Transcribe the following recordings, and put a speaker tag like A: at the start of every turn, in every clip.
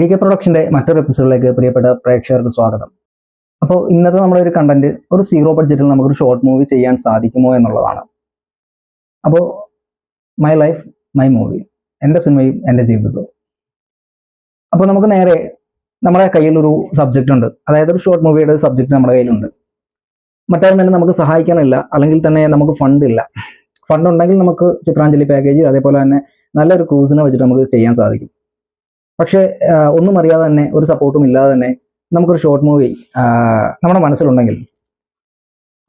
A: D K പ്രൊഡക്ഷന്റെ മറ്റൊരു എപ്പിസോഡിലേക്ക് പ്രിയപ്പെട്ട പ്രേക്ഷകർക്ക് സ്വാഗതം. അപ്പോൾ ഇന്നത്തെ നമ്മുടെ ഒരു കണ്ടന്റ് ഒരു സീറോ ബഡ്ജറ്റിൽ നമുക്കൊരു ഷോർട്ട് മൂവി ചെയ്യാൻ സാധിക്കുമോ എന്നുള്ളതാണ്. അപ്പോൾ മൈ ലൈഫ് മൈ മൂവി എന്റെ സിനിമയും എന്റെ ജീവിതവും. അപ്പോൾ നമുക്ക് നേരെ നമ്മുടെ കയ്യിലൊരു സബ്ജക്റ്റ് ഉണ്ട്. അതായത് ഒരു ഷോർട്ട് മൂവിയുടെ സബ്ജക്റ്റ് നമ്മുടെ കയ്യിലുണ്ട്. മറ്റാരും തന്നെ നമുക്ക് സഹായിക്കാനില്ല അല്ലെങ്കിൽ തന്നെ നമുക്ക് ഫണ്ട് ഇല്ല. ഫണ്ട് ഉണ്ടെങ്കിൽ നമുക്ക് ചിത്രാഞ്ജലി പാക്കേജ് അതേപോലെ തന്നെ നല്ലൊരു ക്രൂസിനെ വെച്ചിട്ട് നമുക്ക് ചെയ്യാൻ സാധിക്കും. പക്ഷേ ഒന്നും അറിയാതെ തന്നെ ഒരു സപ്പോർട്ടും ഇല്ലാതെ തന്നെ നമുക്കൊരു ഷോർട്ട് മൂവി നമ്മുടെ മനസ്സിലുണ്ടെങ്കിൽ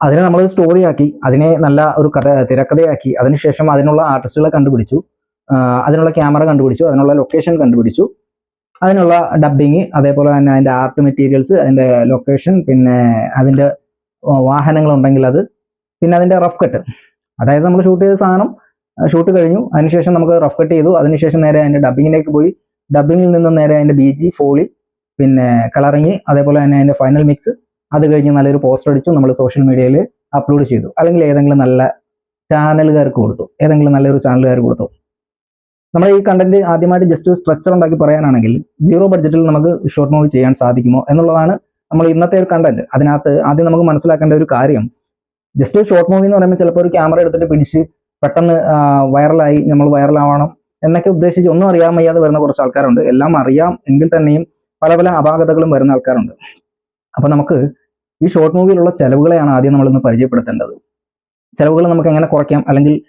A: അതിനെ നമ്മൾ സ്റ്റോറിയാക്കി അതിനെ നല്ല ഒരു കഥ തിരക്കഥയാക്കി അതിനുശേഷം അതിനുള്ള ആർട്ടിസ്റ്റുകളെ കണ്ടുപിടിച്ചു അതിനുള്ള ക്യാമറ കണ്ടുപിടിച്ചു അതിനുള്ള ലൊക്കേഷൻ കണ്ടുപിടിച്ചു അതിനുള്ള ഡബിങ് അതേപോലെ തന്നെ അതിന്റെ ആർട്ട് മെറ്റീരിയൽസ് അതിന്റെ ലൊക്കേഷൻ പിന്നെ അതിന്റെ വാഹനങ്ങൾ ഉണ്ടെങ്കിൽ അത് പിന്നെ അതിന്റെ റഫ് കട്ട് അതായത് നമ്മൾ ഷൂട്ട് ചെയ്ത സാധനം ഷൂട്ട് കഴിഞ്ഞു അതിനുശേഷം നമുക്ക് റഫ് കട്ട് ചെയ്തു അതിനുശേഷം നേരെ അതിന്റെ ഡബിങ്ങിലേക്ക് പോയി ഡബിങ്ങിൽ നിന്ന് നേരെ അതിന്റെ ബി ജി ഫോളി പിന്നെ കളറിങ് അതേപോലെ തന്നെ അതിന്റെ ഫൈനൽ മിക്സ് അത് കഴിഞ്ഞ് നല്ലൊരു പോസ്റ്റർ അടിച്ചു നമ്മൾ സോഷ്യൽ മീഡിയയിൽ അപ്ലോഡ് ചെയ്തു. അല്ലെങ്കിൽ ഏതെങ്കിലും നല്ല ചാനലുകാർക്ക് കൊടുത്തു. ഏതെങ്കിലും നല്ലൊരു ചാനലുകാർക്ക് കൊടുത്തു. നമ്മൾ ഈ കണ്ടന്റ് ആദ്യമായിട്ട് ജസ്റ്റ് സ്ട്രക്ചർ ഉണ്ടാക്കി പറയാനാണെങ്കിൽ സീറോ ബഡ്ജറ്റിൽ നമുക്ക് ഷോർട്ട് മൂവി ചെയ്യാൻ സാധിക്കുമോ എന്നുള്ളതാണ് നമ്മൾ ഇന്നത്തെ ഒരു കണ്ടന്റ് അതിനകത്ത് ആദ്യം നമുക്ക് മനസ്സിലാക്കേണ്ട ഒരു കാര്യം ജസ്റ്റ് ഷോർട്ട് മൂവി എന്ന് പറയുമ്പോൾ ചിലപ്പോൾ ഒരു ക്യാമറ എടുത്തിട്ട് പിടിച്ച് പെട്ടെന്ന് വൈറലായി നമ്മൾ വൈറലാവണം എന്നൊക്കെ ഉദ്ദേശിച്ച് ഒന്നും അറിയാൻ വയ്യാതെ വരുന്ന കുറച്ച് ആൾക്കാരുണ്ട്. എല്ലാം അറിയാം എങ്കിൽ തന്നെയും പല പല അപാകതകളും വരുന്ന ആൾക്കാരുണ്ട്. അപ്പൊ നമുക്ക് ഈ ഷോർട്ട് മൂവിയിലുള്ള ചെലവുകളെയാണ് ആദ്യം നമ്മളൊന്ന് പരിചയപ്പെടുത്തേണ്ടത്. ചെലവുകൾ നമുക്ക് എങ്ങനെ കുറയ്ക്കാം? അല്ലെങ്കിൽ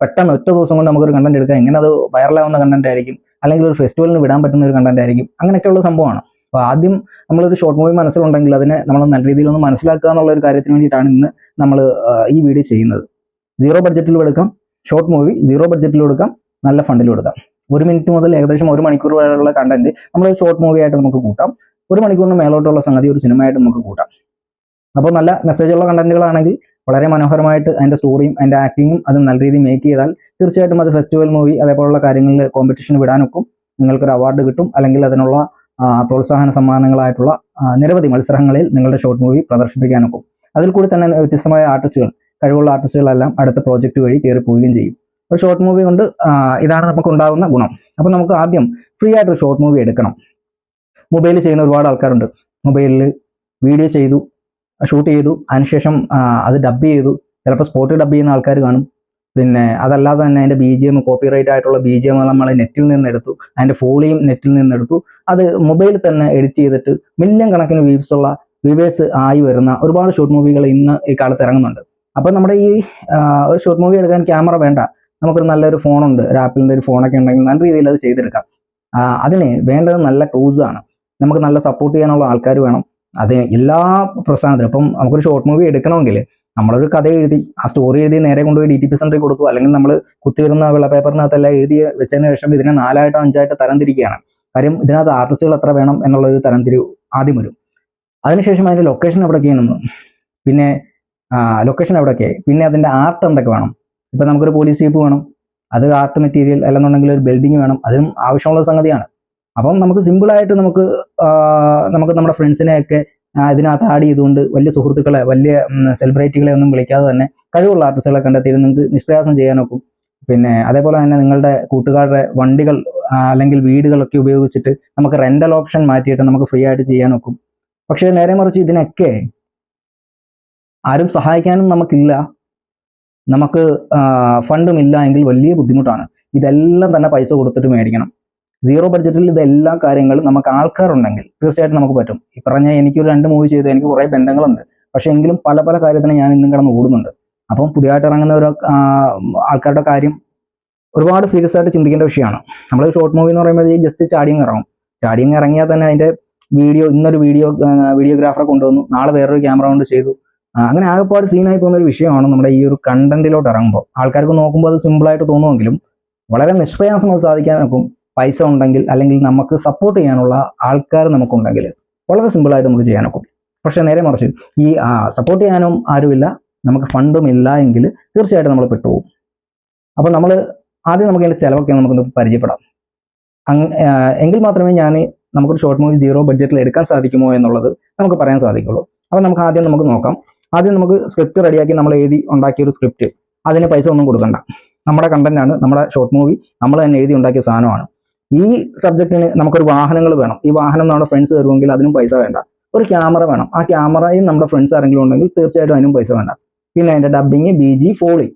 A: പെട്ടെന്ന് ഒറ്റ ദിവസം കൊണ്ട് നമുക്കൊരു കണ്ടന്റ് എടുക്കാം. എങ്ങനെ അത് വൈറലാവുന്ന കണ്ടന്റ് ആയിരിക്കും? അല്ലെങ്കിൽ ഒരു ഫെസ്റ്റിവലിന് വിടാൻ പറ്റുന്ന ഒരു കണ്ടന്റ് ആയിരിക്കും? അങ്ങനെയൊക്കെയുള്ള സംഭവമാണ്. അപ്പോൾ ആദ്യം നമ്മളൊരു ഷോർട്ട് മൂവി മനസ്സിലുണ്ടെങ്കിൽ അതിനെ നമ്മൾ നല്ല രീതിയിൽ ഒന്ന് മനസ്സിലാക്കുക എന്നുള്ള ഒരു കാര്യത്തിന് വേണ്ടിയിട്ടാണ് ഇന്ന് നമ്മൾ ഈ വീഡിയോ ചെയ്യുന്നത്. സീറോ ബഡ്ജറ്റിൽ എടുക്കാം. ഷോർട്ട് മൂവി സീറോ ബഡ്ജറ്റിൽ എടുക്കാം. നല്ല ഫണ്ടിൽ കൊടുക്കാം. ഒരു മിനിറ്റ് മുതൽ ഏകദേശം ഒരു മണിക്കൂർ വരെയുള്ള കണ്ടന്റ് നമ്മൾ ഷോർട്ട് മൂവി ആയിട്ട് നമുക്ക് കൂട്ടാം. ഒരു മണിക്കൂറിന് മേലോട്ടുള്ള സംഗതി ഒരു സിനിമയായിട്ട് നമുക്ക് കൂട്ടാം. അപ്പോൾ നല്ല മെസ്സേജുള്ള കണ്ടന്റുകളാണെങ്കിൽ വളരെ മനോഹരമായിട്ട് അതിന്റെ സ്റ്റോറിയും അതിന്റെ ആക്ടിങ്ങും അത് നല്ല രീതിയിൽ മേക്ക് ചെയ്താൽ തീർച്ചയായിട്ടും അത് ഫെസ്റ്റിവൽ മൂവി അതേപോലുള്ള കാര്യങ്ങളിൽ കോമ്പറ്റീഷൻ വിടാനൊക്കും നിങ്ങൾക്കൊരു അവാർഡ് കിട്ടും. അല്ലെങ്കിൽ അതിനുള്ള പ്രോത്സാഹന സമ്മാനങ്ങളായിട്ടുള്ള നിരവധി മത്സരങ്ങളിൽ നിങ്ങളുടെ ഷോർട്ട് മൂവി പ്രദർശിപ്പിക്കാനൊക്കും. അതിൽ കൂടി തന്നെ വ്യത്യസ്തമായ ആർട്ടിസ്റ്റുകൾ കഴിവുള്ള ആർട്ടിസ്റ്റുകളെല്ലാം അടുത്ത പ്രോജക്റ്റ് വഴി കയറി പോവുകയും ചെയ്യും. ഒരു ഷോർട്ട് മൂവി കൊണ്ട് ഇതാണ് നമുക്ക് ഉണ്ടാകുന്ന ഗുണം. അപ്പോൾ നമുക്ക് ആദ്യം ഫ്രീ ആയിട്ട് ഒരു ഷോർട്ട് മൂവി എടുക്കണം മൊബൈലിൽ ചെയ്യുന്ന ഒരുപാട് ആൾക്കാരുണ്ട്. മൊബൈലിൽ വീഡിയോ ചെയ്തു ഷൂട്ട് ചെയ്തു അതിനുശേഷം അത് ഡബ് ചെയ്തു. ചിലപ്പോൾ സ്പോട്ടിൽ ഡബ് ചെയ്യുന്ന ആൾക്കാർ കാണും. പിന്നെ അതല്ലാതെ തന്നെ അതിന്റെ B G M copyright ആയിട്ടുള്ള ബി ജി എം നമ്മൾ നെറ്റിൽ നിന്ന് എടുത്തു. അതിന്റെ ഫോളിയും നെറ്റിൽ നിന്ന് എടുത്തു. അത് മൊബൈലിൽ തന്നെ എഡിറ്റ് ചെയ്തിട്ട് മില്യൺ കണക്കിന് വ്യൂസ് ഉള്ള വ്യൂവേഴ്സ് ആയി വരുന്ന ഒരുപാട് ഷോർട്ട് മൂവികൾ ഇന്ന് ഈ കാലത്ത് ഇറങ്ങുന്നുണ്ട്. അപ്പം നമ്മുടെ ഈ ഒരു ഷോർട്ട് മൂവി എടുക്കാൻ ക്യാമറ വേണ്ട. നമുക്കൊരു നല്ലൊരു ഫോണുണ്ട്. ഒരു ആപ്പിളിന്റെ ഒരു ഫോണൊക്കെ ഉണ്ടെങ്കിൽ നല്ല രീതിയിൽ അത് ചെയ്തെടുക്കാം. അതിന് വേണ്ടത് നല്ല ടൂൾസ് ആണ്. നമുക്ക് നല്ല സപ്പോർട്ട് ചെയ്യാനുള്ള ആൾക്കാർ വേണം. അത് എല്ലാ പ്രസ്ഥാനത്തിനും ഇപ്പം നമുക്കൊരു ഷോർട്ട് മൂവി എടുക്കണമെങ്കിൽ നമ്മളൊരു കഥ എഴുതി ആ സ്റ്റോറി എഴുതി നേരെ കൊണ്ടുപോയി ഡി ടി പി സെന്ററിൽ കൊടുക്കുക. അല്ലെങ്കിൽ നമ്മൾ കുത്തിയിരുന്ന വെള്ള പേപ്പറിനകത്തെല്ലാം എഴുതി വെച്ചതിന് ശേഷം ഇതിനെ നാലായിട്ടോ അഞ്ചായിട്ടോ തരംതിരിക്കുകയാണ്. കാര്യം ഇതിനകത്ത് ആർട്ടിസ്റ്റുകൾ എത്ര വേണം എന്നുള്ളൊരു തരംതിരിവ് ആദ്യം വരും. അതിനുശേഷം അതിന്റെ ലൊക്കേഷൻ എവിടെയൊക്കെയാണെന്ന്. പിന്നെ ലൊക്കേഷൻ എവിടെയൊക്കെ? പിന്നെ അതിന്റെ ആർട്ട് എന്തൊക്കെ വേണം? ഇപ്പം നമുക്കൊരു പോലീസ് ജീപ്പ് വേണം അത് ആർട്ട് മെറ്റീരിയൽ അല്ലെന്നുണ്ടെങ്കിൽ ഒരു ബിൽഡിംഗ് വേണം അതും ആവശ്യമുള്ള സംഗതിയാണ്. അപ്പം നമുക്ക് സിമ്പിളായിട്ട് നമുക്ക് നമുക്ക് നമ്മുടെ ഫ്രണ്ട്സിനെയൊക്കെ ഇതിനകത്ത് ആഡ് ചെയ്തുകൊണ്ട് വലിയ സുഹൃത്തുക്കളെ വലിയ സെലിബ്രിറ്റികളെ ഒന്നും വിളിക്കാതെ തന്നെ കഴിവുള്ള ആർട്ടിസ്റ്റുകളെ കണ്ടെത്തിയിട്ട് നിങ്ങൾക്ക് നിഷ്പ്രയാസം ചെയ്യാനൊക്കും. പിന്നെ അതേപോലെ തന്നെ നിങ്ങളുടെ കൂട്ടുകാരുടെ വണ്ടികൾ അല്ലെങ്കിൽ വീടുകളൊക്കെ ഉപയോഗിച്ചിട്ട് നമുക്ക് റെന്റൽ ഓപ്ഷൻ മാറ്റിയിട്ട് നമുക്ക് ഫ്രീ ആയിട്ട് ചെയ്യാനൊക്കും. പക്ഷേ നേരെ മറിച്ച് ഇതിനൊക്കെ ആരും സഹായിക്കാനും നമുക്കില്ല. നമുക്ക് ഫണ്ടും ഇല്ല എങ്കിൽ വലിയ ബുദ്ധിമുട്ടാണ്. ഇതെല്ലാം തന്നെ പൈസ കൊടുത്തിട്ട് മേടിക്കണം. സീറോ ബഡ്ജറ്റിൽ ഇതെല്ലാ കാര്യങ്ങളും നമുക്ക് ആൾക്കാരുണ്ടെങ്കിൽ തീർച്ചയായിട്ടും നമുക്ക് പറ്റും. ഈ പറഞ്ഞ എനിക്കൊരു രണ്ട് മൂവി ചെയ്ത് എനിക്ക് കുറേ ബന്ധങ്ങളുണ്ട്. പക്ഷേ എങ്കിലും പല പല കാര്യത്തിന് ഞാൻ ഇന്നും കിടന്ന് ഓടുന്നുണ്ട്. അപ്പം പുതിയതായിട്ട് ഇറങ്ങുന്ന ഒരു ആൾക്കാരുടെ കാര്യം ഒരുപാട് സീരിയസ് ആയിട്ട് ചിന്തിക്കേണ്ട വിഷയമാണ്. നമ്മൾ ഷോർട്ട് മൂവി എന്ന് പറയുമ്പോൾ ജസ്റ്റ് ചാടിയങ്ങ് ഇറങ്ങും ചാടിയങ്ങ് ഇറങ്ങിയാൽ തന്നെ അതിന്റെ വീഡിയോ ഇന്നൊരു വീഡിയോ വീഡിയോഗ്രാഫറെ കൊണ്ടുവന്നു. നാളെ വേറൊരു ക്യാമറ കൊണ്ട് ചെയ്തു. അങ്ങനെ ആകെപ്പാട് സീനായി പോകുന്ന ഒരു വിഷയമാണ് നമ്മുടെ ഈ ഒരു കണ്ടന്റിലോട്ട് ഇറങ്ങുമ്പോൾ. ആൾക്കാർക്ക് നോക്കുമ്പോൾ അത് സിമ്പിളായിട്ട് തോന്നുമെങ്കിലും വളരെ നിഷ്പ്രയാസം അത് സാധിക്കാനൊക്കും പൈസ ഉണ്ടെങ്കിൽ അല്ലെങ്കിൽ നമുക്ക് സപ്പോർട്ട് ചെയ്യാനുള്ള ആൾക്കാർ നമുക്കുണ്ടെങ്കിൽ വളരെ സിമ്പിളായിട്ട് നമുക്ക് ചെയ്യാനൊക്കും. പക്ഷേ നേരെ മറിച്ച് ഈ സപ്പോർട്ട് ചെയ്യാനും ആരുമില്ല നമുക്ക് ഫണ്ടും ഇല്ല എങ്കിൽ തീർച്ചയായിട്ടും നമ്മൾ പെട്ടുപോകും. അപ്പോൾ നമ്മൾ ആദ്യം നമുക്ക് അതിന്റെ ചിലവൊക്കെ നമുക്കൊന്ന് പരിചയപ്പെടാം. എങ്കിൽ മാത്രമേ ഞാൻ നമുക്കൊരു ഷോർട്ട് മൂവി സീറോ ബഡ്ജറ്റിൽ എടുക്കാൻ സാധിക്കുമോ എന്നുള്ളത് നമുക്ക് പറയാൻ സാധിക്കുള്ളൂ. അപ്പോൾ നമുക്ക് ആദ്യം നമുക്ക് നോക്കാം. ആദ്യം നമുക്ക് സ്ക്രിപ്റ്റ് റെഡിയാക്കി നമ്മൾ എഴുതി ഉണ്ടാക്കിയ ഒരു സ്ക്രിപ്റ്റ് അതിന് പൈസ ഒന്നും കൊടുക്കണ്ട. നമ്മുടെ കണ്ടന്റാണ് നമ്മുടെ ഷോർട്ട് മൂവി നമ്മൾ തന്നെ എഴുതി ഉണ്ടാക്കിയ സാധനമാണ്. ഈ സബ്ജക്റ്റിന് നമുക്കൊരു വാഹനങ്ങൾ വേണം. ഈ വാഹനം നമ്മുടെ ഫ്രണ്ട്സ് തരുമെങ്കിൽ അതിനും പൈസ വേണ്ട. ഒരു ക്യാമറ വേണം. ആ ക്യാമറയും നമ്മുടെ ഫ്രണ്ട്സ് ആരെങ്കിലും ഉണ്ടെങ്കിൽ തീർച്ചയായിട്ടും അതിനും പൈസ വേണ്ട. പിന്നെ അതിന്റെ ഡബിങ് ബി ജി ഫോളി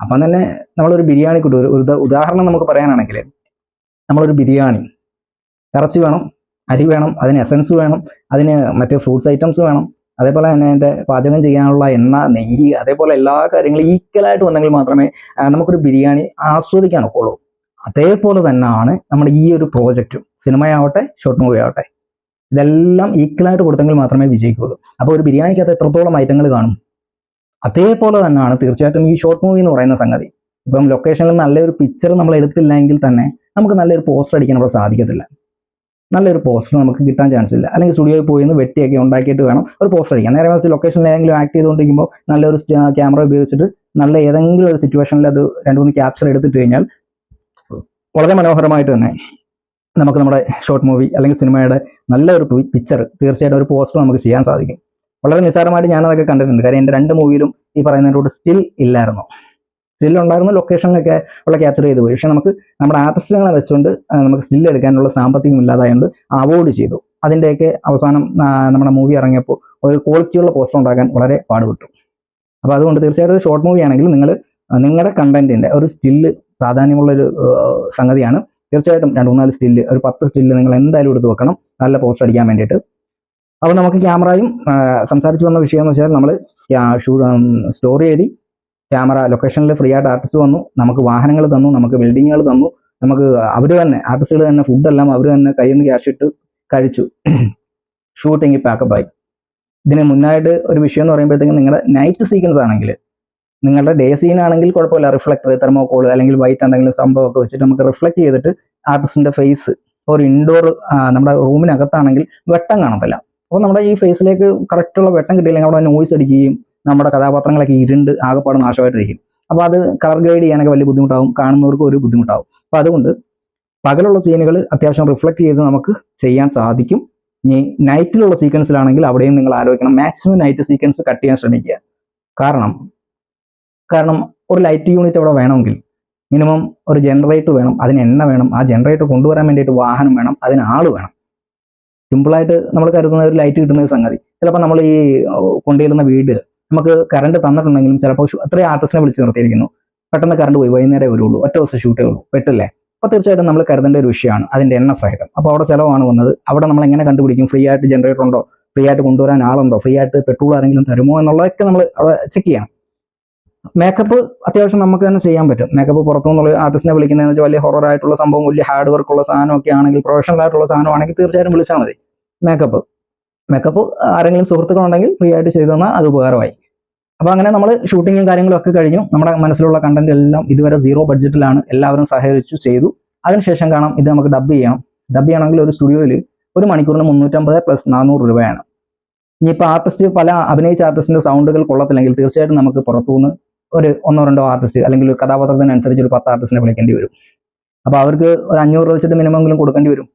A: അപ്പം തന്നെ നമ്മളൊരു ബിരിയാണി കിട്ടും. ഒരു ഉദാഹരണം നമുക്ക് പറയാനാണെങ്കിൽ നമ്മളൊരു ബിരിയാണി. ഇറച്ചി വേണം അരി വേണം അതിന് എസൻസ് വേണം അതിന് മറ്റേ ഫ്രൂട്ട്സ് ഐറ്റംസ് വേണം. അതേപോലെ തന്നെ എന്റെ പാചകം ചെയ്യാനുള്ള എണ്ണ നെയ്യ് അതേപോലെ എല്ലാ കാര്യങ്ങളും ഈക്വലായിട്ട് വന്നെങ്കിൽ മാത്രമേ നമുക്കൊരു ബിരിയാണി ആസ്വദിക്കാൻ ഒക്കുള്ളൂ അതേപോലെ തന്നെയാണ് നമ്മുടെ ഈ ഒരു പ്രോജക്റ്റും സിനിമയാവട്ടെ ഷോർട്ട് മൂവി ആവട്ടെ ഇതെല്ലാം ഈക്വലായിട്ട് കൊടുത്തെങ്കിൽ മാത്രമേ വിജയിക്കുകയുള്ളൂ. അപ്പോൾ ഒരു ബിരിയാണിക്കകത്ത് എത്രത്തോളം ഐറ്റങ്ങൾ കാണും? അതേപോലെ തന്നെയാണ് തീർച്ചയായിട്ടും ഈ ഷോർട്ട് മൂവി എന്ന് പറയുന്ന സംഗതി. ഇപ്പം ലൊക്കേഷനിൽ നല്ലൊരു പിക്ചർ നമ്മൾ എടുത്തില്ലെങ്കിൽ തന്നെ നമുക്ക് നല്ലൊരു പോസ്റ്റർ അടിക്കാൻ അവിടെ സാധിക്കത്തില്ല. നല്ലൊരു പോസ്റ്റർ നമുക്ക് കിട്ടാൻ ചാൻസ് ഇല്ല. അല്ലെങ്കിൽ സ്റ്റുഡിയോയിൽ പോയി വെട്ടിയൊക്കെ ഉണ്ടാക്കിയിട്ട് വേണം ഒരു പോസ്റ്റർ അടിക്കാൻ. നേരെ മറിച്ച് ലൊക്കേഷനിൽ ഏതെങ്കിലും ആക്ട് ചെയ്തുകൊണ്ടിരിക്കുമ്പോൾ നല്ലൊരു ക്യാമറ ഉപയോഗിച്ചിട്ട് നല്ല ഏതെങ്കിലും ഒരു സിറ്റുവേഷനിൽ അത് രണ്ട് മൂന്ന് ക്യാപ്ചർ എടുത്തിട്ട് കഴിഞ്ഞാൽ വളരെ മനോഹരമായിട്ട് തന്നെ നമുക്ക് നമ്മുടെ ഷോർട്ട് മൂവി അല്ലെങ്കിൽ സിനിമയുടെ നല്ലൊരു പിക്ചർ തീർച്ചയായിട്ടും ഒരു പോസ്റ്റർ നമുക്ക് ചെയ്യാൻ സാധിക്കും. വളരെ നിസ്സാരമായിട്ട് ഞാനതൊക്കെ കണ്ടിട്ടുണ്ട്. കാര്യം എന്റെ രണ്ട് മൂവിയിലും ഈ പറയുന്നതിനോട് സ്റ്റിൽ ഇല്ലായിരുന്നു. സ്റ്റിൽ ഉണ്ടായിരുന്നു ലൊക്കേഷനിലൊക്കെ ഉള്ള ക്യാപ്ചർ ചെയ്തു പോയി. പക്ഷേ നമുക്ക് നമ്മുടെ ആർട്ടിസ്റ്റുകളെ വെച്ചുകൊണ്ട് നമുക്ക് സ്റ്റിൽ എടുക്കാനുള്ള സാമ്പത്തികം ഇല്ലാതായതുകൊണ്ട് അവോയ്ഡ് ചെയ്തു. അതിന്റെയൊക്കെ അവസാനം നമ്മുടെ മൂവി ഇറങ്ങിയപ്പോൾ ഒരു ക്വാളിറ്റിയുള്ള പോസ്റ്റർ ഉണ്ടാക്കാൻ വളരെ പാടുപെട്ടു. അപ്പോൾ അതുകൊണ്ട് തീർച്ചയായിട്ടും ഷോർട്ട് മൂവി ആണെങ്കിൽ നിങ്ങൾ നിങ്ങളുടെ കണ്ടന്റിന്റെ ഒരു സ്റ്റില്ല് പ്രാധാന്യമുള്ളൊരു സംഗതിയാണ്. തീർച്ചയായിട്ടും രണ്ട് മൂന്നാൽ സ്റ്റില്ല് ഒരു പത്ത് സ്റ്റില്ല് നിങ്ങൾ എന്തായാലും എടുത്ത് വെക്കണം. നല്ല പോസ്റ്റർ അടിക്കാൻ വേണ്ടിയിട്ട്. അപ്പോൾ നമുക്ക് ക്യാമറയും സംസാരിച്ചു വന്ന വിഷയം എന്ന് വെച്ചാൽ നമ്മൾ സ്റ്റോറി എഴുതി ക്യാമറ ലൊക്കേഷനിൽ ഫ്രീ ആയിട്ട് ആർട്ടിസ്റ്റ് വന്നു നമുക്ക് വാഹനങ്ങൾ തന്നു നമുക്ക് ബിൽഡിങ്ങുകൾ തന്നു നമുക്ക് അവർ തന്നെ ആർട്ടിസ്റ്റുകൾ തന്നെ ഫുഡെല്ലാം അവർ തന്നെ കയ്യിൽ നിന്ന് ക്യാഷ് ഇട്ട് കഴിച്ചു. ഷൂട്ടിങ് പാക്കപ്പ് ആയി. ഇതിന് മുന്നായിട്ട് ഒരു വിഷയം എന്ന് പറയുമ്പോഴത്തേക്കും നിങ്ങളുടെ നൈറ്റ് സീക്വൻസ് ആണെങ്കിൽ നിങ്ങളുടെ ഡേ സീൻ ആണെങ്കിൽ കുഴപ്പമില്ല. റിഫ്ലക്ടർ തെർമോക്കോൾ അല്ലെങ്കിൽ വൈറ്റ് എന്തെങ്കിലും സംഭവമൊക്കെ വെച്ചിട്ട് നമുക്ക് റിഫ്ലക്ട് ചെയ്തിട്ട് ആർട്ടിസ്റ്റിന്റെ ഫേസ് ഒരു ഇൻഡോർ നമ്മുടെ റൂമിനകത്താണെങ്കിൽ വെട്ടം കാണത്തില്ല. അപ്പോൾ നമ്മുടെ ഈ ഫേസിലേക്ക് കറക്റ്റുള്ള വെട്ടം കിട്ടിയില്ലെങ്കിൽ അവിടെ നോയ്സ് അടിക്കുകയും നമ്മുടെ കഥാപാത്രങ്ങളൊക്കെ ഇരുണ്ട് ആകെപ്പാട് നാശമായിട്ടിരിക്കും. അപ്പോൾ അത് കളർ ഗൈഡ് ചെയ്യാനൊക്കെ വലിയ ബുദ്ധിമുട്ടാവും. കാണുന്നവർക്ക് ഒരു ബുദ്ധിമുട്ടാവും. അപ്പോൾ അതുകൊണ്ട് പകലുള്ള സീനുകൾ അത്യാവശ്യം റിഫ്ലക്ട് ചെയ്ത് നമുക്ക് ചെയ്യാൻ സാധിക്കും. ഇനി നൈറ്റിലുള്ള സീക്വൻസിലാണെങ്കിൽ അവിടെയും നിങ്ങൾ ആലോചിക്കണം. മാക്സിമം നൈറ്റ് സീക്വൻസ് കട്ട് ചെയ്യാൻ ശ്രമിക്കുക. കാരണം കാരണം ഒരു ലൈറ്റ് യൂണിറ്റ് അവിടെ വേണമെങ്കിൽ മിനിമം ഒരു ജനറേറ്റർ വേണം. അതിന് എണ്ണ വേണം. ആ ജനറേറ്റർ കൊണ്ടുവരാൻ വേണ്ടിയിട്ട് വാഹനം വേണം. അതിന് ആൾ വേണം. സിമ്പിളായിട്ട് നമ്മൾ കരുതുന്ന ഒരു ലൈറ്റ് കിട്ടുന്ന ഒരു സംഗതി. ചിലപ്പോൾ നമ്മൾ ഈ കൊണ്ടുവരുന്ന വീട് നമുക്ക് കറണ്ട് തന്നിട്ടുണ്ടെങ്കിലും ചിലപ്പോൾ അത്രയും ആർട്ടിസ്റ്റിനെ വിളിച്ച് നിർത്തിയിരിക്കുന്നു. പെട്ടെന്ന് കറണ്ട് പോയി വൈകുന്നേരം വരുള്ളൂ ഒറ്റ ദിവസം ഷൂട്ടേ ഉള്ളൂ പെട്ടില്ലേ? അപ്പോൾ തീർച്ചയായിട്ടും നമ്മൾ കരുതേണ്ട ഒരു വിഷയമാണ് അതിന്റെ എണ്ണ സഹിതം അപ്പോൾ അവിടെ ചിലവാണ് വന്നത്. അവിടെ നമ്മൾ എങ്ങനെ കണ്ടുപിടിക്കും? ഫ്രീ ആയിട്ട് ജനറേറ്റർ ഉണ്ടോ? ഫ്രീ ആയിട്ട് കൊണ്ടുവരാൻ ആളുണ്ടോ? ഫ്രീ ആയിട്ട് പെട്രോൾ ആരെങ്കിലും തരുമോ എന്നുള്ളതൊക്കെ നമ്മൾ അവിടെ ചെക്ക് ചെയ്യണം. മേക്കപ്പ് അത്യാവശ്യം നമുക്ക് തന്നെ ചെയ്യാൻ പറ്റും. മേക്കപ്പ് പുറത്തു നിന്നുള്ള ആർട്ടിസ്റ്റിനെ വിളിക്കുന്നതെന്ന് വെച്ചാൽ വലിയ ഹൊറർ ആയിട്ടുള്ള സംഭവം വലിയ ഹാർഡ് വർക്കുള്ള സാധനമൊക്കെ ആണെങ്കിൽ പ്രൊഫഷണൽ ആയിട്ടുള്ള സാധനമാണെങ്കിൽ തീർച്ചയായിട്ടും വിളിച്ചാൽ മതി. മേക്കപ്പ് മേക്കപ്പ് ആരെങ്കിലും സുഹൃത്തുക്കളുണ്ടെങ്കിൽ ഫ്രീ ആയിട്ട് ചെയ്തു തന്നാൽ അത് ഉപകാരമായി. അപ്പോൾ അങ്ങനെ നമ്മൾ ഷൂട്ടിങ്ങും കാര്യങ്ങളും ഒക്കെ കഴിഞ്ഞു. നമ്മുടെ മനസ്സിലുള്ള കണ്ടന്റ് എല്ലാം ഇതുവരെ സീറോ ബഡ്ജറ്റിലാണ് എല്ലാവരും സഹകരിച്ചു ചെയ്തു. അതിനുശേഷം കാണാം ഇത് നമുക്ക് ഡബ് ചെയ്യണം ഡബ് ചെയ്യണമെങ്കിൽ ഒരു സ്റ്റുഡിയോയിൽ ഒരു മണിക്കൂറിന് മുന്നൂറ്റമ്പത് പ്ലസ് നാനൂറ് രൂപയാണ്. ഇനിയിപ്പോൾ ആർട്ടിസ്റ്റ് പല അഭിനയിച്ച ആർട്ടിസ്റ്റിന്റെ സൗണ്ടുകൾ കൊള്ളത്തില്ലെങ്കിൽ തീർച്ചയായിട്ടും നമുക്ക് പുറത്തുനിന്ന് ഒരു ഒന്നോ രണ്ടോ ആർട്ടിസ്റ്റ് അല്ലെങ്കിൽ ഒരു കഥാപാത്രത്തിനനുസരിച്ച് ഒരു പത്ത് ആർട്ടിസ്റ്റിനെ വിളിക്കേണ്ടി വരും. അപ്പോൾ അവർക്ക് ഒരു അഞ്ഞൂറ് രൂപ വെച്ചിട്ട് മിനിമെങ്കിലും കൊടുക്കേണ്ടി വരും.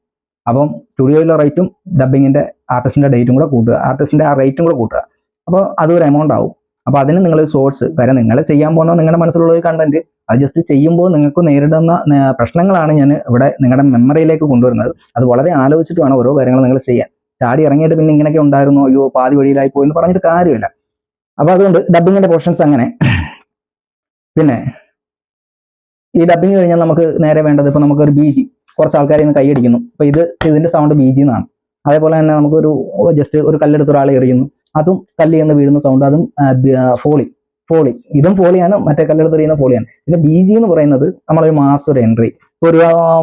A: അപ്പം സ്റ്റുഡിയോയിലെ റേറ്റും ഡബിങ്ങിന്റെ ആർട്ടിസ്റ്റിന്റെ ഡേറ്റും കൂടെ കൂട്ടുക. ആർട്ടിസ്റ്റിന്റെ ആ റേറ്റും കൂടെ കൂട്ടുക. അപ്പോൾ അതൊരു എമൗണ്ട് ആവും. അപ്പോൾ അതിന് നിങ്ങൾ സോഴ്സ് കാര്യം നിങ്ങൾ ചെയ്യാൻ പോകുന്ന നിങ്ങളുടെ മനസ്സിലുള്ള ഒരു കണ്ടന്റ് അത് ജസ്റ്റ് ചെയ്യുമ്പോൾ നിങ്ങൾക്ക് നേരിടുന്ന പ്രശ്നങ്ങളാണ് ഞാൻ ഇവിടെ നിങ്ങളുടെ മെമ്മറിയിലേക്ക് കൊണ്ടുവരുന്നത്. അത് വളരെ ആലോചിച്ചിട്ട് വേണം ഓരോ കാര്യങ്ങളും നിങ്ങൾ ചെയ്യാൻ. ചാടി ഇറങ്ങിയിട്ട് പിന്നെ ഇങ്ങനെയൊക്കെ ഉണ്ടായിരുന്നു അയ്യോ പാതി വഴിയിലായി പോയി എന്ന് പറഞ്ഞിട്ട് കാര്യമില്ല. അപ്പോൾ അതുകൊണ്ട് ഡബിങ്ങിന്റെ പോർഷൻസ് അങ്ങനെ. പിന്നെ ഈ ഡബിങ് കഴിഞ്ഞാൽ നമുക്ക് നേരെ വേണ്ടത് ഇപ്പൊ നമുക്കൊരു ബി ജി കുറച്ച് ആൾക്കാർ ഇന്ന് കൈയടിക്കുന്നു. അപ്പോൾ ഇത് ഇതിന്റെ സൗണ്ട് ബി ജി എന്നാണ് അതേപോലെ തന്നെ നമുക്കൊരു ജസ്റ്റ് ഒരു കല്ലെടുത്ത് ഒരാൾ എറിയുന്നു. അതും കല്ല് എന്ന് വീഴുന്ന സൗണ്ട് അതും ഫോളി ഫോളി ഇതും ഫോളിയാണ് മറ്റേ കല്ലെടുത്ത് എറിയുന്ന ഫോളിയാണ് പിന്നെ ബി ജി എന്ന് പറയുന്നത് നമ്മളൊരു മാസ്റ്റർ എൻട്രി ഒരു